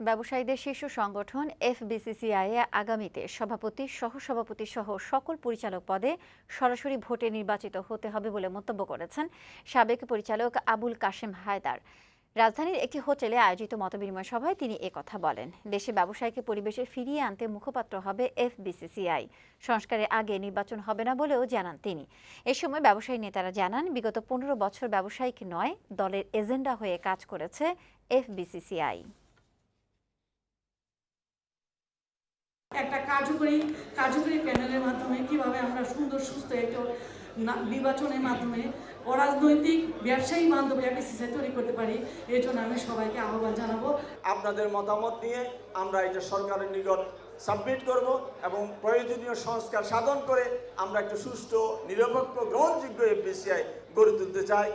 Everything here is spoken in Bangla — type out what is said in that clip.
ব্যবসায়ীদের শীর্ষ সংগঠন এফবিসিসিআই আগামীতে সভাপতি, সহসভাপতি সহ সকল পরিচালক পদে সরাসরি ভোটে নির্বাচিত হতে হবে বলে মন্তব্য করেছেন সাবেক পরিচালক আবুল কাশেম হায়দার। রাজধানীর একটি হোটেলে আয়োজিত মতবিনিময় সভায় তিনি একথা বলেন, দেশে ব্যবসায়ীকে পরিবেশে ফিরিয়ে আনতে মুখপাত্র হবে এফবিসিসিআই। সংস্কারের আগে নির্বাচন হবে না বলেও জানান তিনি। এ সময় ব্যবসায়ী নেতারা জানান, বিগত পনেরো বছর ব্যবসায়িক নয়, দলের এজেন্ডা হয়ে কাজ করেছে এফবিসিসিআই। একটা কার্যকরী কার্যকরী প্যানেলের মাধ্যমে কীভাবে আমরা সুন্দর, সুস্থ একটা নির্বাচনের মাধ্যমে অরাজনৈতিক ব্যবসায়ী বান্ধব একটা সিস্টেম তৈরি করতে পারি, এর জন্য আমি সবাইকে আহ্বান জানাব। আপনাদের মতামত নিয়ে আমরা এটা সরকারের নিকট সাবমিট করব এবং প্রয়োজনীয় সংস্কার সাধন করে আমরা একটা সুষ্ঠু, নিরপেক্ষ, গ্রহণযোগ্য এফবিসিআই গড়ে তুলতে চাই।